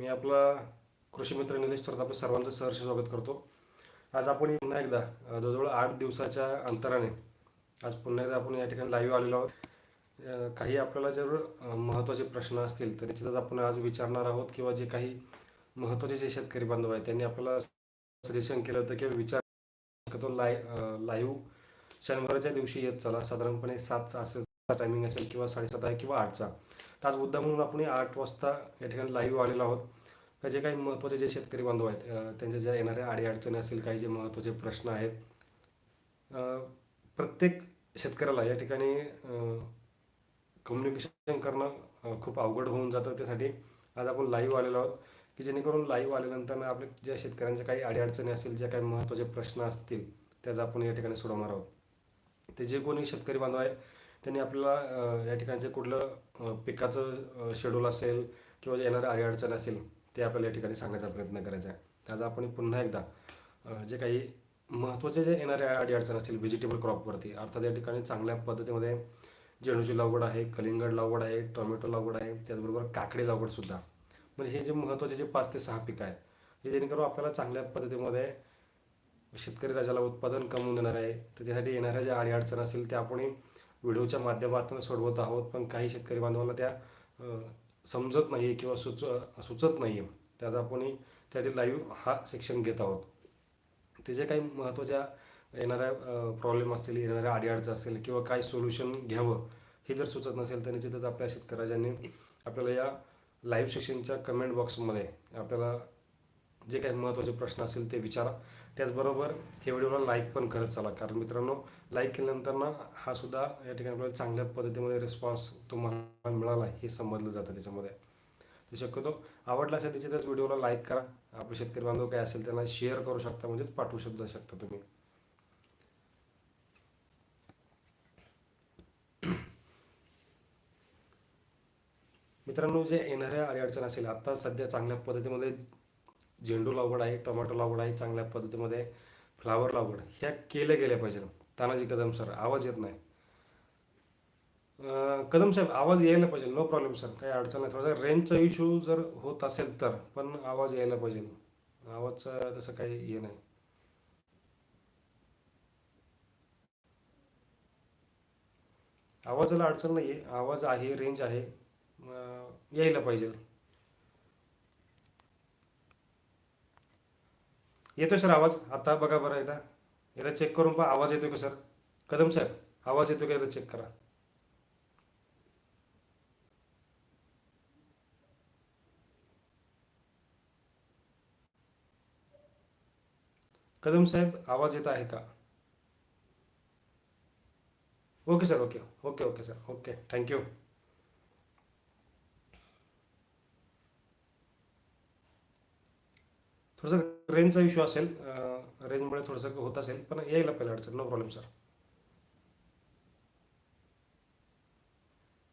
मी आपला कृषी मित्र निलेश थोरात आपलं सर्वांचं सहर्ष स्वागत करतो. आज आपण पुन्हा एकदा जवळजवळ आठ दिवसाच्या अंतराने आज पुन्हा एकदा आपण या ठिकाणी लाईव्ह आलेलो आहोत. काही आपल्याला जर महत्त्वाचे प्रश्न असतील तर निश्चितच आपण आज विचारणार आहोत किंवा जे काही महत्त्वाचे जे शेतकरी बांधव आहेत त्यांनी आपल्याला सजेशन केलं होतं किंवा विचार शक्यतो लाय लाईव्ह शनिवारच्या दिवशी येत चला. साधारणपणे सातचा असेल टायमिंग असेल किंवा साडेसात आहे किंवा आठचा. तर आज मुद्दा म्हणून आपण आठ वाजता या ठिकाणी लाईव्ह आलेलो आहोत. का जे काही महत्त्वाचे जे शेतकरी बांधव आहेत त्यांच्या ज्या येणाऱ्या अडीअडचणी असतील काही जे महत्त्वाचे प्रश्न आहेत प्रत्येक शेतकऱ्याला या ठिकाणी कम्युनिकेशन करणं खूप अवघड होऊन जातं. त्यासाठी आज आपण लाईव्ह आलेलो आहोत की जेणेकरून लाईव्ह आल्यानंतर आपले ज्या शेतकऱ्यांच्या काही अडीअडचणी असतील ज्या काही महत्त्वाचे प्रश्न असतील त्याचा आपण या ठिकाणी सोडवणार आहोत. ते जे कोणी शेतकरी बांधव आहे त्यांनी आपल्याला या ठिकाणचे कुठलं पिकाचं शेड्यूल असेल किंवा जे अडीअडचण असेल ते आपल्याला या ठिकाणी सांगायचा प्रयत्न करायचा आहे. त्याचा आपण पुन्हा एकदा जे काही महत्त्वाचे जे येणारे अडीअडचण असतील व्हेजिटेबल क्रॉपवरती अर्थात या ठिकाणी चांगल्या पद्धतीमध्ये झेंडूची लागवड आहे कलिंगड लागवड आहे टोमॅटो लागवड आहे त्याचबरोबर काकडी लागवडसुद्धा म्हणजे हे जे महत्त्वाचे जे पाच ते सहा पिकं आहे हे जेणेकरून आपल्याला चांगल्या पद्धतीमध्ये शेतकरी राजाला उत्पादन कमवून देणार आहे. तर त्यासाठी येणाऱ्या ज्या अडीअडचण असतील त्या आपण व्हिडिओच्या माध्यमातून सोडवत आहोत पण काही शेतकरी बांधवांना त्या समजत नाही किंवा सुच सुचत नाही आहे त्याचा आपण त्यासाठी लाईव्ह हा सेक्शन घेत आहोत. त्याच्या काही महत्त्वाच्या येणाऱ्या प्रॉब्लेम असतील येणाऱ्या अडीअडचण असतील किंवा काय सोल्युशन घ्यावं हे जर सुचत नसेल तर निश्चितच आपल्या शेतकऱ्यांनी आपल्याला या लाईव्ह सेशनच्या कमेंट बॉक्समध्ये आपल्याला जे काही महत्त्वाचे प्रश्न असतील ते विचारा. त्याचबरोबर हे व्हिडिओला लाईक पण करत चला. कारण मित्रांनो लाईक केल्यानंतर ना हा सुद्धा या ठिकाणी आपल्याला चांगल्या पद्धतीमध्ये रिस्पॉन्स तुम्हाला मिळाला. हे समजलं जातं त्याच्यामध्ये. तर शक्यतो आवडला असेल त्याच्यातच व्हिडिओला लाईक करा. आपले शेतकरी बांधव काय असेल त्यांना शेअर करू शकता म्हणजेच पाठवू सुद्धा शकता तुम्ही. मित्रांनो जे येणाऱ्या अडीअडचण असेल आता सध्या चांगल्या पद्धतीमध्ये झेंडू लागवड आहे टोमॅटो लागवड आहे चांगल्या पद्धतीमध्ये फ्लावर लागवड ह्या केल्या गेल्या पाहिजे तानाजी कदम सर आवाज येत नाही. कदम साहेब आवाज यायला पाहिजे. नो प्रॉब्लेम सर काही अडचण नाही. थोडासा रेंजचा इश्यू जर होत असेल तर पण आवाज यायला पाहिजे. आवाजचं तसं काही हे नाही. आवाजाला अडचण नाही आहे आवाज आहे रेंज आहे. यायला पाहिजे. येतोय सर आवाज? आता बघा बरं एकदा. एकदा चेक करून पहा. आवाज येतोय का सर? कदम साहेब आवाज येतोय का एकदा चेक करा. कदम साहेब आवाज येत आहे का? Okay sir okay. Okay okay sir. Okay. Thank you थोडंसं रेंजचा इश्यू असेल रेंजमुळे थोडंसं होत असेल पण यायला पहिला अडचण नो प्रॉब्लेम सर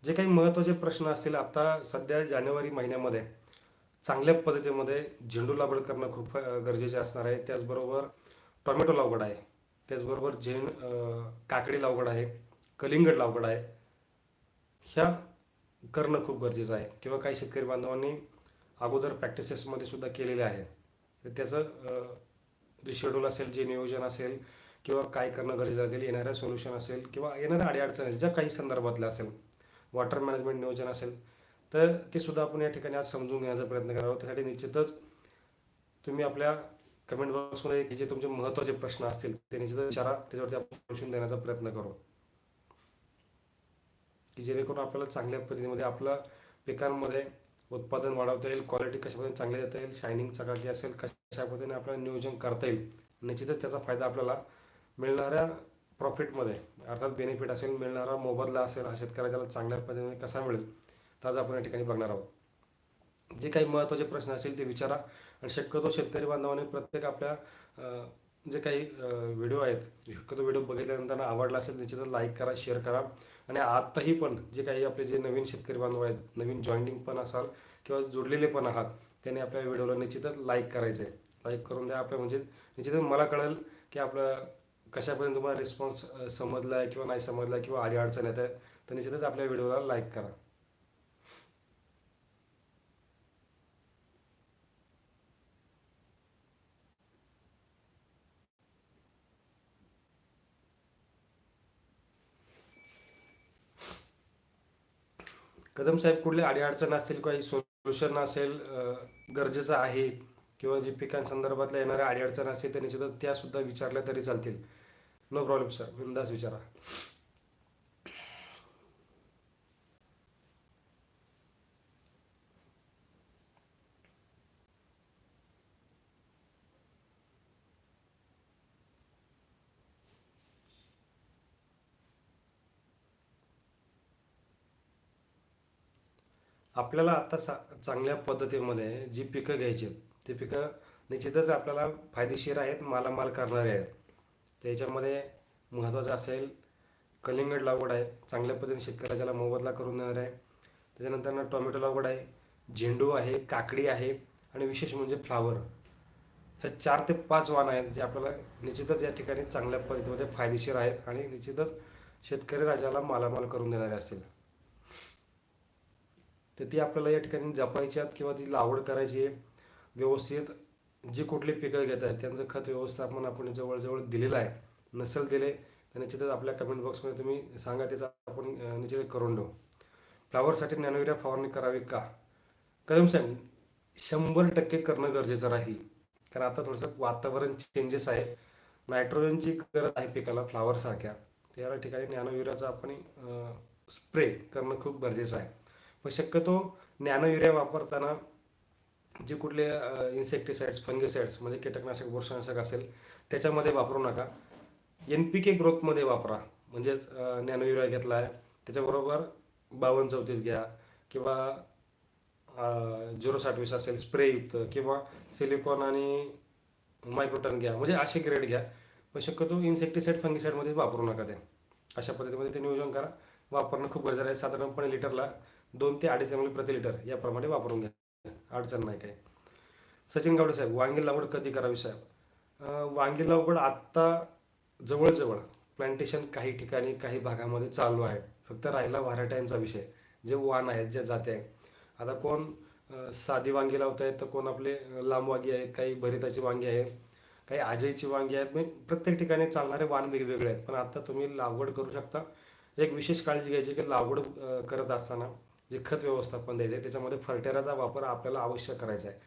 जे काही महत्त्वाचे प्रश्न असतील आता सध्या जानेवारी महिन्यामध्ये चांगल्या पद्धतीमध्ये झेंडू लागवड करणं खूप गरजेचे असणार आहे. त्याचबरोबर टोमॅटो लागवड आहे. त्याचबरोबर झेंड काकडी लागवड आहे कलिंगड लागवड आहे. ह्या करणं खूप गरजेचं आहे. किंवा काही शेतकरी बांधवांनी अगोदर प्रॅक्टिसेसमध्ये सुद्धा केलेले आहे. त्याचं जे शेड्यूल असेल जे नियोजन असेल किंवा काय करणं गरजेचं असेल येणाऱ्या सोल्युशन असेल किंवा येणाऱ्या अडीअडचणी ज्या काही संदर्भातल्या असेल वॉटर मॅनेजमेंट नियोजन असेल तर ते सुद्धा आपण या ठिकाणी आज समजून घेण्याचा प्रयत्न करावा त्यासाठी निश्चितच तुम्ही आपल्या कमेंट बॉक्समध्ये जे तुमचे महत्त्वाचे प्रश्न असतील ते निश्चितच विचारा. त्याच्यावरती आपण सोल्युशन देण्याचा प्रयत्न करू. की जेणेकरून आपल्याला चांगल्या पद्धतीमध्ये आपल्या पिकांमध्ये उत्पादन वाढवता येईल क्वालिटी कशा पद्धतीने चांगली देता येईल शायनिंग चकाकी असेल कशा पद्धतीने आपल्याला नियोजन करता येईल निश्चितच त्याचा फायदा आपल्याला मिळणाऱ्या प्रॉफिटमध्ये अर्थात बेनिफिट असेल मिळणारा मोबदला असेल हा शेतकऱ्याला चांगल्या पद्धतीने कसा मिळेल तर आपण या ठिकाणी बघणार आहोत. जे काही महत्त्वाचे प्रश्न असतील ते विचारा आणि शक्यतो शेतकरी बांधवाने प्रत्येक आपल्या जे काही व्हिडिओ आहेत शक्यतो व्हिडिओ बघितल्यानंतर आवडला असेल निश्चितच लाईक करा शेअर करा. आणि आत्ताही पण जे काही आपले जे नवीन शेतकरी बांधव आहेत नवीन जॉईनिंग पण असाल किंवा जोडलेले पण आहात त्यांनी आपल्या व्हिडिओला निश्चितच लाईक करायचं आहे लाईक करून द्या आपल्या म्हणजे निश्चितच मला कळेल की आपलं कशापर्यंत तुम्हाला रिस्पॉन्स समजला आहे किंवा नाही समजला किंवा आडी अडचण येत आहे तर निश्चितच आपल्या व्हिडिओला लाईक करा. कदम साहेब कुठले अडीअडचण असतील काही सोल्युशन असेल गरजेचं आहे किंवा जे पिकांसंदर्भातल्या येणाऱ्या अडीअडचण असतील त्यांनी सुद्धा त्या सुद्धा विचारल्या तरी चालतील. नो प्रॉब्लेम सर बिंदास विचारा. आपल्याला आता सा चांगल्या पद्धतीमध्ये जी पिकं घ्यायची आहेत ती पिकं निश्चितच आपल्याला फायदेशीर आहेत मालामाल करणारे आहेत. त्याच्यामध्ये महत्त्वाचं असेल कलिंगड लागवड आहे चांगल्या पद्धतीने शेतकऱ्याला मोबदला करून देणार आहे. त्याच्यानंतर टोमॅटो लागवड आहे झेंडू आहे काकडी आहे आणि विशेष म्हणजे फ्लावर. ह्या चार ते पाच वाहन आहेत जे आपल्याला निश्चितच या ठिकाणी चांगल्या पद्धतीमध्ये फायदेशीर आहेत आणि निश्चितच शेतकरी राजाला मालामाल करून देणारे असतील. तर ती आपल्याला या ठिकाणी जपायची आहेत किंवा ती लागवड करायची आहे. व्यवस्थित जी कुठली पिकं घेत आहेत त्यांचं खत व्यवस्थापन आपण जवळजवळ दिलेलं आहे. नसेल दिले तर निश्चितच आपल्या कमेंट बॉक्समध्ये तुम्ही सांगा त्याचा आपण निश्चित करून देऊ. फ्लावरसाठी नॅनोयुरिया फवारणी करावी का? कदम साहेब शंभर टक्के करणं गरजेचं राहील. कारण आता थोडंसं वातावरण चेंजेस आहे. नायट्रोजनची गरज आहे पिकाला फ्लावरसारख्या त्या ठिकाणी नॅनो आपण स्प्रे करणं खूप गरजेचं आहे. पण शक्यतो नॅनो युरिया वापरताना जे कुठले इन्सेक्टिसाइड्स फंगिसाइड्स म्हणजे कीटकनाशक बुरशनाशक असेल त्याच्यामध्ये वापरू नका. एन पी के ग्रोथमध्ये वापरा. म्हणजेच नॅनो युरिया घेतला आहे त्याच्याबरोबर बावन्न चौतीस घ्या किंवा झिरो साठवीस असेल स्प्रेयुक्त किंवा सिलिकॉन आणि मायक्रोटन घ्या. म्हणजे असे ग्रेड घ्या. पण शक्यतो इन्सेक्टिसाइड फंगिसाइडमध्येच वापरू नका ते. अशा पद्धतीमध्ये ते नियोजन करा. वापरणं खूप गरजेचं आहे. साधारणपणे लिटरला दोन ते अडीच एम एल प्रति लिटर याप्रमाणे वापरून घ्या. अडचण नाही काय सचिन गावडे साहेब वांगी लागवड कधी करावी साहेब? वांगी लागवड आत्ता जवळजवळ प्लांटेशन काही ठिकाणी काही भागामध्ये चालू आहे. फक्त राहिला व्हरायट्यांचा विषय. जे वाण आहेत जे जाते आहे आता कोण साधी वांगी लावत आहेत तर कोण आपले लांब वांगी आहेत काही भरिताची वांगी आहेत काही आजईची वांगी आहेत. म्हणजे प्रत्येक ठिकाणी चालणारे वाण वेगवेगळे आहेत. पण आता तुम्ही लागवड करू शकता. एक विशेष काळजी घ्यायची की लागवड करत असताना जे खत व्यवस्थापन द्यायचं आहे त्याच्यामध्ये फर्टेराचा वापर आपल्याला अवश्य करायचा आहे.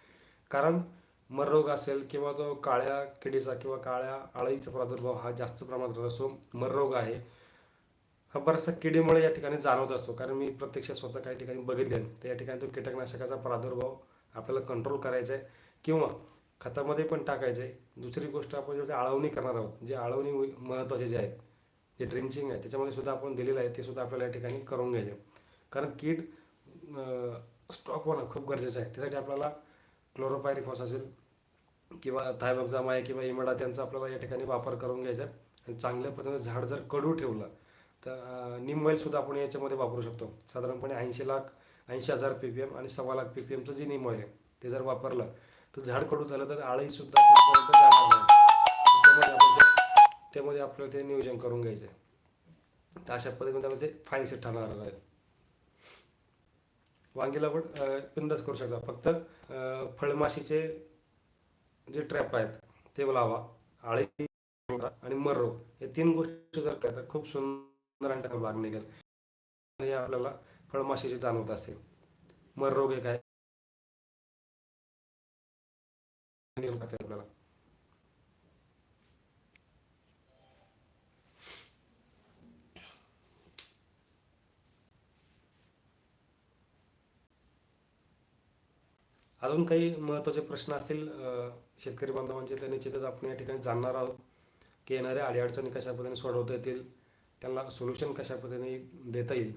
कारण मररोग असेल किंवा तो काळ्या किडीचा किंवा काळ्या आळीचा प्रादुर्भाव हा जास्त प्रमाणात होत असतो मररोग आहे हा बराचसा किडीमुळे या ठिकाणी जाणवत असतो. कारण मी प्रत्यक्ष स्वतः काही ठिकाणी बघितले तर या ठिकाणी तो कीटकनाशकाचा प्रादुर्भाव आपल्याला कंट्रोल करायचा आहे किंवा खतामध्ये पण टाकायचं आहे. दुसरी गोष्ट आपण जे आळवणी करणार आहोत जे आळवणी महत्त्वाचे जे आहेत जे ड्रिंचिंग आहे त्याच्यामध्ये सुद्धा आपण दिलेलं आहे ते सुद्धा आपल्याला या ठिकाणी करून घ्यायचे कारण कीड स्टॉक होणं खूप गरजेचं आहे. त्यासाठी आपल्याला क्लोरोपायरिफॉस असेल किंवा थायमॅक्झाम आहे किंवा इमडा त्यांचा आपल्याला या ठिकाणी वापर करून घ्यायचा आहे. आणि चांगल्या पद्धतीने झाड जर कडू ठेवलं तर निम ऑईलसुद्धा आपण याच्यामध्ये वापरू शकतो. साधारणपणे ऐंशी लाख ऐंशी हजार पी पी एम आणि सव्वा लाख पी पी एमचं जे निम ऑइल आहे ते जर वापरलं तर झाड कडू झालं तर आळीसुद्धा जाणार नाही. त्यामध्ये आपण ते त्यामध्ये आपल्याला ते नियोजन करून घ्यायचं आहे. तर अशा पद्धतीने त्यामध्ये ते फायदेशीर ठरणार आहे. वांगी लागवड बिंदास करू शकता. फक्त अं, फळमाशीचे जे ट्रॅप आहेत ते लावा. आळी आणि मर रोग. हे तीन गोष्टी जर केल्या तर खूप सुंदर आणि बाग निघेल. हे आपल्याला फळमाशीचे जाणवत असते. मर रोग एक आहे. आपल्याला अजून काही महत्त्वाचे प्रश्न असतील शेतकरी बांधवांचे तर निश्चितच आपण या ठिकाणी जाणणार आहोत की येणाऱ्या अडीअडचणी कशा पद्धतीने सोडवता येतील त्यांना सोल्युशन कशा पद्धतीने देता येईल.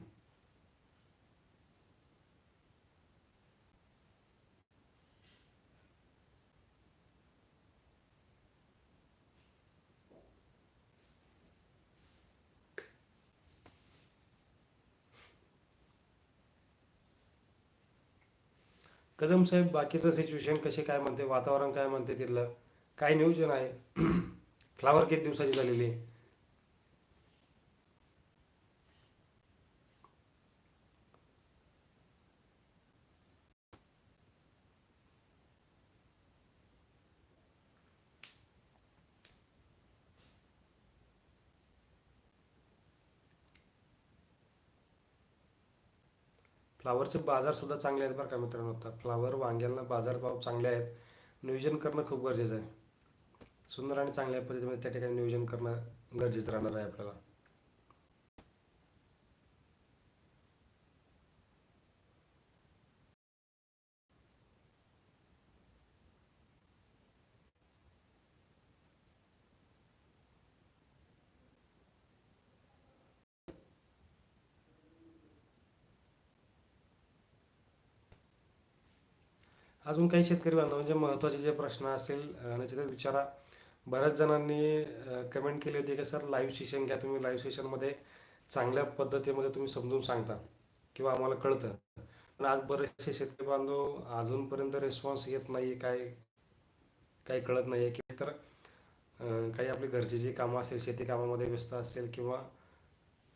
कदम साहेब बाकीचं सिच्युएशन कसे काय म्हणते? वातावरण काय म्हणते तिथलं? काय नियोजन आहे? फ्लावर किती दिवसाची झालेली आहे. फ्लावरचे बाजारसुद्धा चांगले आहेत बरं का मित्रांनो. आता फ्लावर वांग्यांना बाजारभाव चांगले आहेत. नियोजन करणं खूप गरजेचं आहे. सुंदर आणि चांगल्या पद्धतीमध्ये त्या ठिकाणी नियोजन करणं गरजेचं राहणार आहे आपल्याला. अजून काही शेतकरी बांधवांचे म्हणजे महत्त्वाचे जे प्रश्न असेल त्याच्यात विचारा. बऱ्याच जणांनी कमेंट केली होती की सर लाईव्ह सेशन घ्या तुम्ही. लाईव्ह सेशनमध्ये चांगल्या पद्धतीमध्ये तुम्ही समजून सांगता किंवा आम्हाला कळतं. पण आज बरेचसे शेतकरी बांधव अजूनपर्यंत रिस्पॉन्स येत नाही काय काही कळत नाही आहे की तर काही आपली घरची जी कामं असेल शेती कामामध्ये व्यस्त असतील किंवा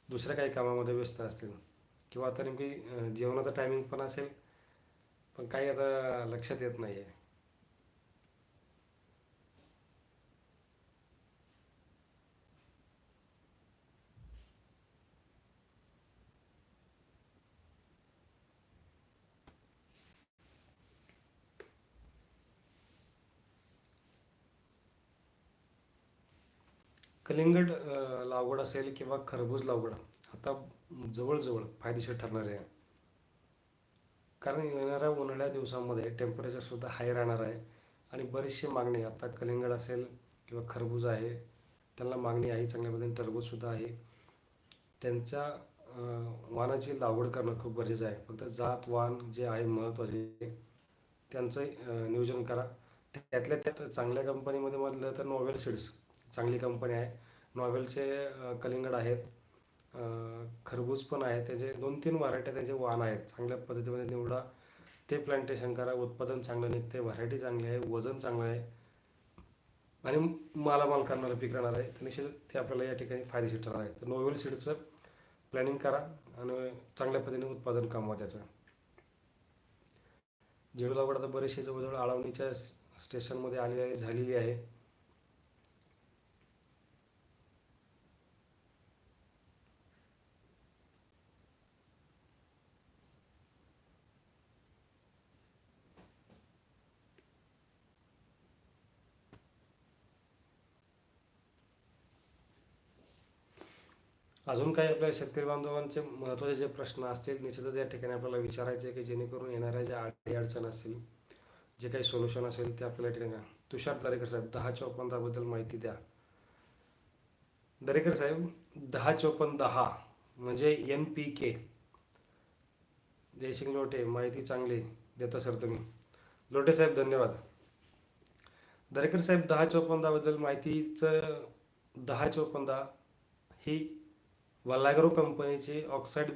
दुसऱ्या काही कामामध्ये व्यस्त असतील. किंवा आता नेमकी जेवणाचा टायमिंग पण असेल पण काही आता लक्षात येत नाही आहे कलिंगड अ, लागवड असेल किंवा खरबूज लागवड आता जवळजवळ फायदेशीर ठरणार आहे. कारण येणाऱ्या उन्हाळ्या दिवसामध्ये टेम्परेचरसुद्धा हाय राहणार आहे. आणि बरीचशी मागणी आता कलिंगड असेल किंवा खरबूज आहे त्यांना मागणी आहे चांगल्या पद्धतीने टरबूजसुद्धा आहे. त्यांच्या वानाची वाणाची लागवड करणं खूप गरजेचं आहे. फक्त जात वाण जे आहे महत्त्वाचे त्यांचं नियोजन करा. त्यातल्या त्यात चांगल्या कंपनीमध्ये म्हटलं तर नॉवेल सीड्स चांगली कंपनी आहे. नॉवेलचे कलिंगड आहेत. खरबूज पण आहे. त्याचे दोन तीन व्हरायट्या त्याचे वाण आहेत. चांगल्या पद्धतीमध्ये निवडा. ते प्लांटेशन करा. उत्पादन चांगलं निघते व्हरायटी चांगली आहे. वजन चांगलं आहे. आणि मालामाल करणारं पीक राहणार आहे तर निश्चित ते आपल्याला या ठिकाणी फायदेशीर ठरणार आहे. तर नोवेल सीडचं प्लॅनिंग करा आणि चांगल्या पद्धतीने उत्पादन कमवा त्याचं. जेवढा लागवड आता बरेचसे जवळजवळ आळवणीच्या स्टेशनमध्ये आलेली झालेली आहे. अजून काही आपल्या शेतकरी बांधवांचे महत्त्वाचे जे प्रश्न असतील निश्चितच या ठिकाणी आपल्याला विचारायचे आहे की जेणेकरून येणाऱ्या ज्या अडी अडचण असतील जे काही सोल्युशन असेल ते आपल्याला या ठिकाणी तुषार दरेकर साहेब दहा चौपन्नाबद्दल माहिती द्या. दरेकर साहेब दहा चौपन्न दहा म्हणजे N P K Jaysing Lote माहिती चांगली देता सर तुम्ही. लोटे साहेब धन्यवाद. दरेकर साहेब दहा चौपन्नाबद्दल माहितीचं दहा चौपन्न ही वल्लागरो कंपनीची ऑक्साईड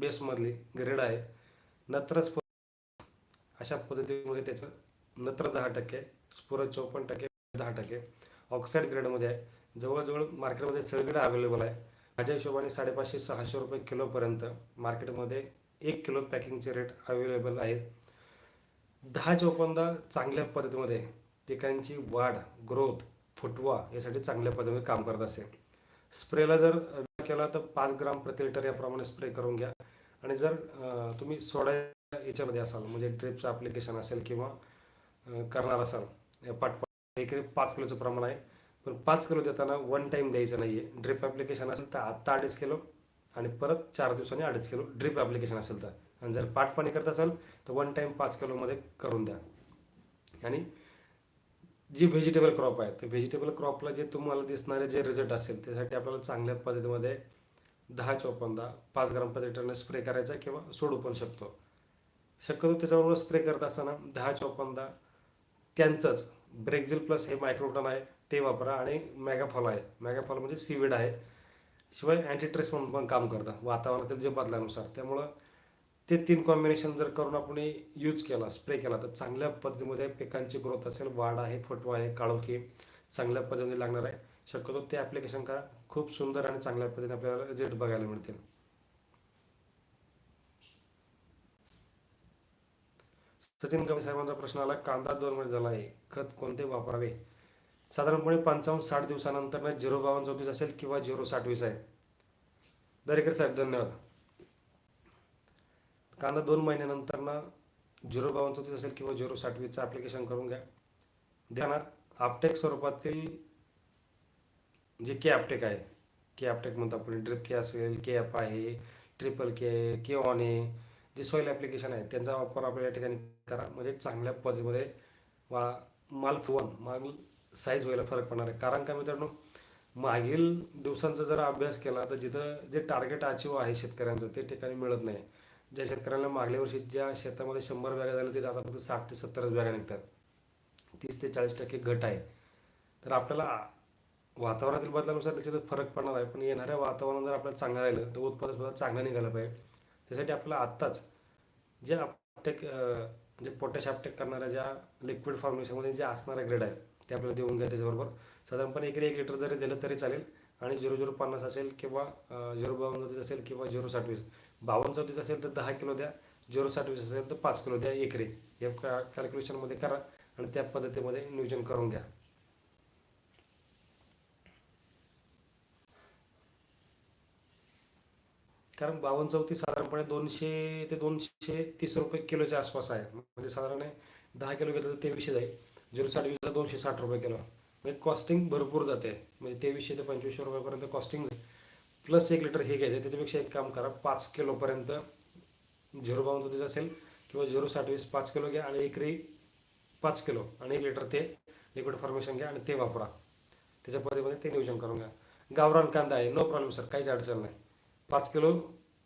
बेसमधली ग्रेड आहे. नत्र स्फोर अशा पद्धतीमध्ये त्याचं नत्र दहा टक्के स्फोर चौपन्न टक्के दहा टक्के ऑक्साईड ग्रेडमध्ये आहे. जवळजवळ मार्केटमध्ये सगळीकडे अवेलेबल आहे. माझ्या हिशोबाने साडेपाचशे सहाशे रुपये किलोपर्यंत मार्केटमध्ये एक किलो पॅकिंगचे रेट अवेलेबल आहेत. दहा चौपन्न चांगल्या पद्धतीमध्ये पिकांची वाढ ग्रोथ फुटवा यासाठी चांगल्या पद्धतीने काम करत असेल स्प्रेला जर केला तर पाच ग्राम प्रति लिटर याप्रमाणे स्प्रे करून घ्या. आणि जर तुम्ही सोडा याच्यामध्ये असाल म्हणजे ड्रिपचं ॲप्लिकेशन असेल किंवा करणार असाल या पाठपाठ एक पाच किलोचं प्रमाण आहे. पण पाच किलो देताना वन टाईम द्यायचं नाही आहे ड्रिप ॲप्लिकेशन असेल तर आत्ता अडीच किलो आणि परत चार दिवसांनी अडीच किलो ड्रिप ॲप्लिकेशन असेल तर. आणि जर पाठपाणी करत असाल तर वन टाईम पाच किलोमध्ये करून द्या. आणि जी व्हेजिटेबल क्रॉप आहे तर व्हेजिटेबल क्रॉपला जे तुम्हाला दिसणारे जे रिझल्ट असेल त्यासाठी आपल्याला चांगल्या पद्धतीमध्ये दहा चौपन्नदा पाच ग्राम प्रति लिटरने स्प्रे करायचा किंवा सोडू पण शकतो. शक्यतो त्याच्याबरोबर स्प्रे करत असताना दहा चौपन्नदा त्यांचंच ब्रेक्झिल प्लस हे मायक्रोटन आहे ते वापरा आणि मॅगाफॉल आहे. मॅगाफॉल म्हणजे सीविड आहे. शिवाय अँटीट्रेस म्हणून पण काम करतं. वातावरणातील जे बदलानुसार त्यामुळं ते तीन कॉम्बिनेशन जर करून आपण यूज केला स्प्रे केला तर चांगल्या पद्धतीमध्ये पिकांची ग्रोथ असेल वाढ आहे फुटवा आहे काळोखी चांगल्या पद्धतीने लागणार आहे. शक्यतो ते ॲप्लिकेशन करा. खूप सुंदर आणि चांगल्या पद्धतीने आपल्याला रिझल्ट बघायला मिळतील. सचिन कमी साहेबांचा प्रश्न आला कांदा दोन महिने झाला आहे खत कोणते वापरावे? साधारणपणे पंचावन्न साठ दिवसानंतर झिरो बावन्न चौतीस असेल किंवा झिरो साठवीस आहे. दरेकर साहेब धन्यवाद. कांदा दोन महिन्यानंतर ना झिरो बावन्न चौतीस असेल किंवा झिरो साठवीचं ॲप्लिकेशन करून घ्या. ध्यानात आपटेक स्वरूपातील जे के आपटेक आहे के आपटेक म्हणतो आपण. ड्रिप के असेल के ॲप आहे ट्रिपल के के ऑन आहे जे सॉईल ॲप्लिकेशन आहे त्यांचा वापर आपल्या या ठिकाणी करा. म्हणजे चांगल्या पद्धतीमध्ये वा माल फुवन माल साईज व्हायला फरक पडणार आहे. कारण काय मित्रांनो मागील दिवसांचा जर अभ्यास केला तर जिथं जे टार्गेट अचीव आहे शेतकऱ्यांचं ते ठिकाणी मिळत नाही. ज्या शेतकऱ्यांना मागल्या वर्षी ज्या शेतामध्ये शंभर बॅगा झाल्या ते आता फक्त साठ ते सत्तरच बॅगा निघतात. तीस ते चाळीस टक्के घट आहे. तर आपल्याला वातावरणातील बदलानुसार त्याच्यात फरक पडणार आहे पण येणाऱ्या वातावरण जर आपल्याला चांगलं राहिलं तर उत्पादन सुद्धा चांगलं निघालं पाहिजे. त्यासाठी आपल्याला आत्ताच जे आपटेक जे म्हणजे पोटॅश अपटेक करणाऱ्या ज्या लिक्विड फॉर्मेशनमध्ये जे असणाऱ्या ग्रेड आहेत ते आपल्याला देऊन घ्या त्याच्याबरोबर. साधारणपणे एक एक लिटर जरी दिलं तरी चालेल आणि झिरो झिरो पन्नास असेल किंवा झिरो बावन्न असेल किंवा झिरो साठवीस बावन्न चौतीस असेल तर दहा किलो द्या झिरो साठवीस असेल तर पाच किलो द्या एकरी. हे कॅल्क्युलेशनमध्ये करा आणि त्या पद्धतीमध्ये नियोजन करून घ्या. कारण बावन्न चौतीस साधारणपणे दोनशे ते दोनशे तीस रुपये किलोच्या आसपास आहे. म्हणजे साधारण दहा किलो घेतलं तर तेवीसशे जाईल. झिरो साठ वीसला दोनशे साठ रुपये किलो. म्हणजे कॉस्टिंग भरपूर जाते. म्हणजे तेवीसशे ते पंचवीसशे रुपयापर्यंत कॉस्टिंग जाईल. प्लस एक लिटर हे घ्यायचं त्याच्यापेक्षा एक काम करा पाच किलोपर्यंत झिरो बावन्न चौतीस असेल किंवा झिरो साठ वीस पाच किलो घ्या आणि एकरी पाच किलो आणि एक लिटर ते लिक्विड फॉर्मेशन घ्या आणि ते वापरा. त्याच्या पद्धतीमध्ये ते नियोजन करून घ्या. गावरान कांदा आहे नो प्रॉब्लेम सर काहीच अडचण नाही. पाच किलो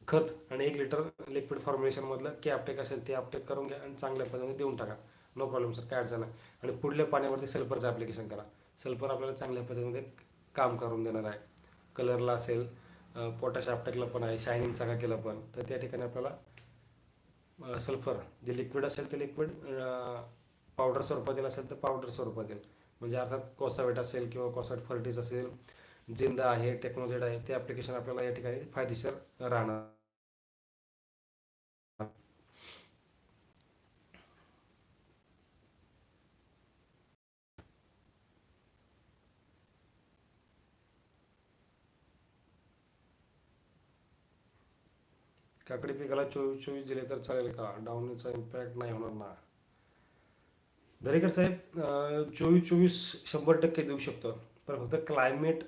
खत आणि एक लिटर लिक्विड फॉर्म्युलेशनमधलं की अपटेक असेल ते अपटेक करून घ्या आणि चांगल्या पद्धतीने देऊन टाका. नो प्रॉब्लेम सर काय अडचण नाही. आणि पुढल्या पाण्यावरती सल्फरचं ॲप्लिकेशन करा. सल्फर आपल्याला चांगल्या पद्धतीमध्ये काम करून देणार आहे. कलरला असेल पोटॅश अपटेकला पण आहे शायनिंग चांगला केलं पण. तर त्या ठिकाणी आपल्याला सल्फर जे लिक्विड असेल ते लिक्विड पावडर स्वरूपातील असेल तर पावडर स्वरूपातील म्हणजे अर्थात कोसावेट असेल किंवा कोसावेट फर्टिस असेल जिंदा आहे टेक्नोजेड आहे ते ॲप्लिकेशन आपल्याला या ठिकाणी फायदेशीर राहणार. काकडी पिकाला चोवीस चोवीस दिले तर चालेल का? डाऊनचा इम्पॅक्ट नाही होणार ना. दरेकर साहेब चोवीस चोवीस शंभर टक्के देऊ शकतो. पण फक्त क्लायमेट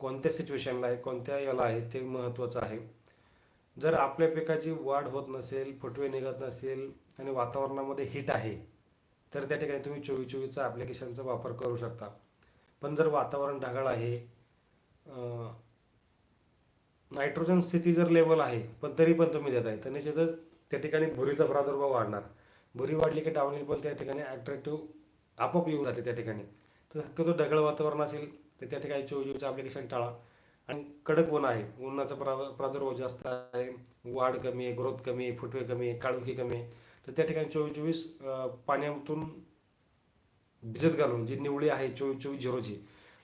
कोणत्या सिच्युएशनला आहे कोणत्या याला आहे ते महत्त्वाचं आहे. जर आपल्या पिकाची वाढ होत नसेल फुटवे निघत नसेल आणि वातावरणामध्ये हिट आहे तर त्या ठिकाणी तुम्ही चोवीस चोवीसचा ॲप्लिकेशनचा वापर करू शकता. पण जर वातावरण ढगाळ आहे नायट्रोजन स्थिती जर लेवल आहे पण तरी पण तुम्ही देत आहे तर निश्चितच त्या ठिकाणी भुरीचा प्रादुर्भाव वाढणार. भुरी वाढली की डाऊनहिल पण त्या ठिकाणी ॲट्रॅक्टिव्ह आपोआप येऊन जाते त्या ठिकाणी. तर शक्यतो ढगळ वातावरण असेल तर त्या ठिकाणी चोवीसचं ॲप्लिकेशन टाळा. आणि कडक ऊन आहे उन्हाचा प्रा प्रादुर्भाव जास्त आहे वाढ कमी आहे ग्रोथ कमी आहे फुटवे कमी आहे काळुखी कमी आहे तर त्या ठिकाणी चोवीस चोवीस पाण्यातून भिजत घालून जी निवळी आहे चोवीस चोवीस झिरोची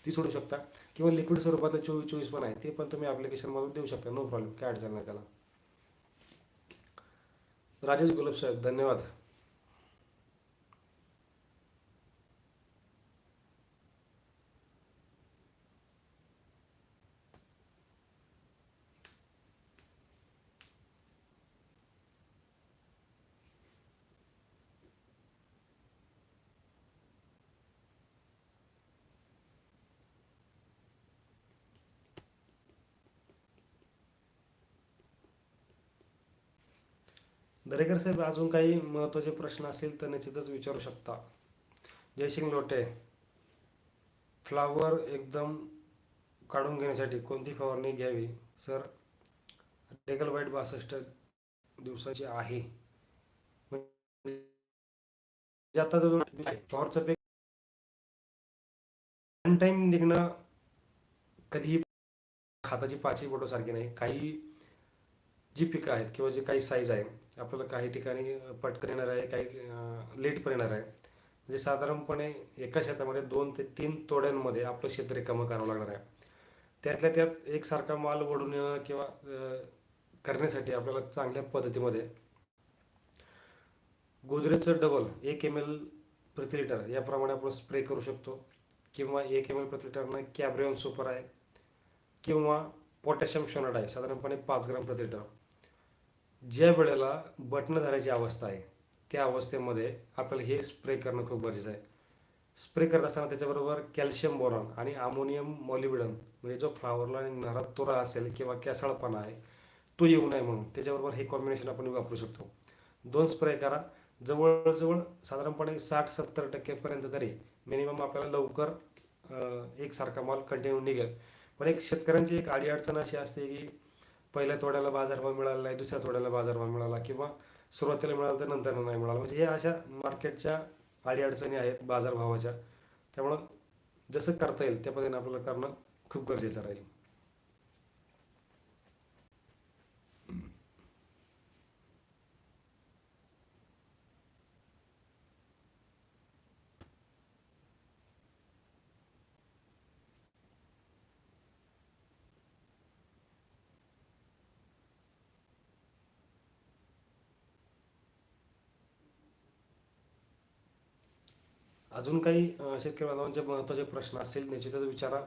ती सोडू शकता. किंवा लिक्विड स्वरूपातलं चोवीस चोवीस पण आहे ते पण तुम्ही ॲप्लिकेशनमधून देऊ शकता नो प्रॉब्लेम काय अडचण नाही त्याला. राजेश गुलाब साहेब धन्यवाद. दरेकर साहेब अजून काही महत्त्वाचे प्रश्न असेल तर निश्चितच विचारू शकता. जयसिंग लोटे. फ्लावर एकदम काढून घेण्यासाठी कोणती फवारणी घ्यावी? सर रेगल वाईट बासष्ट दिवसाची आहे. म्हणजे आता जवळ फ्लॉवरचं पीक टाईम निघणं कधीही हाताची पाचही बोटो सारखी नाही. काही जी पिकं आहेत किंवा जे काही साईज आहे आपल्याला काही ठिकाणी पटकन येणार आहे काही लेट पण येणार आहे. म्हणजे साधारणपणे एका शेतामध्ये दोन ते तीन तोड्यांमध्ये आपलं शेत रिकामं करावं लागणार आहे. त्यातल्या त्यात एकसारखा माल ओढून येणं किंवा करण्यासाठी आपल्याला चांगल्या पद्धतीमध्ये गोदरेजचं डबल एक एम एल प्रति लिटर याप्रमाणे आपण स्प्रे करू शकतो. किंवा एक एम एल प्रति लिटरनं कॅब्रियम सुपर आहे. किंवा पोटॅशियम शोनाट आहे साधारणपणे पाच ग्राम प्रति लिटर ज्या वेळेला बटणं धरायची अवस्था आहे त्या अवस्थेमध्ये आपल्याला हे स्प्रे करणं खूप गरजेचं आहे. स्प्रे करत असताना त्याच्याबरोबर कॅल्शियम बोरॉन आणि अमोनियम मॉलिबिडम म्हणजे जो फ्लावरला निघणारा तुरा असेल किंवा कॅसाळपणा आहे तो येऊ नये म्हणून त्याच्याबरोबर हे कॉम्बिनेशन आपण वापरू शकतो. दोन स्प्रे करा. जवळजवळ साधारणपणे साठ सत्तर टक्केपर्यंत तरी मिनिमम आपल्याला लवकर एकसारखा माल कंटिन्यू निघेल. पण एक शेतकऱ्यांची एक अडीअडचण अशी असते की पहिल्या थोड्याला बाजारभाव मिळाला नाही दुसऱ्या थोड्याला बाजारभाव मिळाला किंवा सुरुवातीला मिळाला तर नंतर नाही मिळाला. म्हणजे हे अशा मार्केटच्या अडीअडचणी आहेत बाजारभावाच्या. त्यामुळं जसं करता येईल त्या पद्धतीने आपल्याला करणं खूप गरजेचं राहील. अजून काही शेतकरी बांधवांचे महत्त्वाचे प्रश्न असतील निश्चितच विचारा.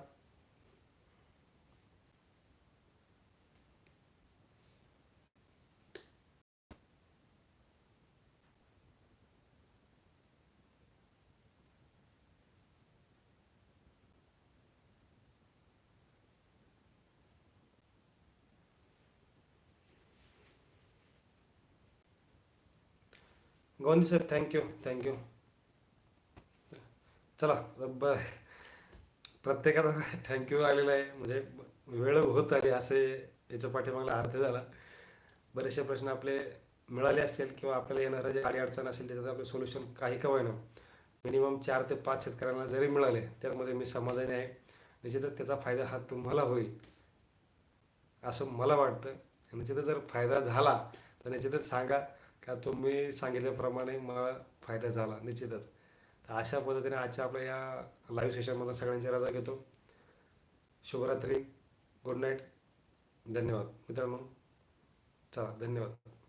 गोविंद सर थँक्यू थँक्यू चला ब प्रत्येकाला थँक्यू आलेला आहे. म्हणजे वेळ होत आली असे याच्या पाठीमागला अर्थ झाला. बरेचसे प्रश्न आपले मिळाले असतील किंवा आपल्याला येणारं जे अडचण असेल त्याच्यात आपले सोल्युशन काही का होईना. मिनिमम चार ते पाच शेतकऱ्यांना जरी मिळाले त्यामध्ये मी समाधानी आहे. निश्चितच त्याचा फायदा हा तुम्हाला होईल असं मला वाटतं. निश्चितच जर फायदा झाला तर निश्चितच सांगा. का तुम्ही सांगितल्याप्रमाणे मला फायदा झाला निश्चितच. तर अशा पद्धतीने आजच्या आपल्या या लाईव्ह सेशनमधून सगळ्यांची रजा घेतो. शुभरात्री. गुड नाईट धन्यवाद. मित्रांनो चला धन्यवाद.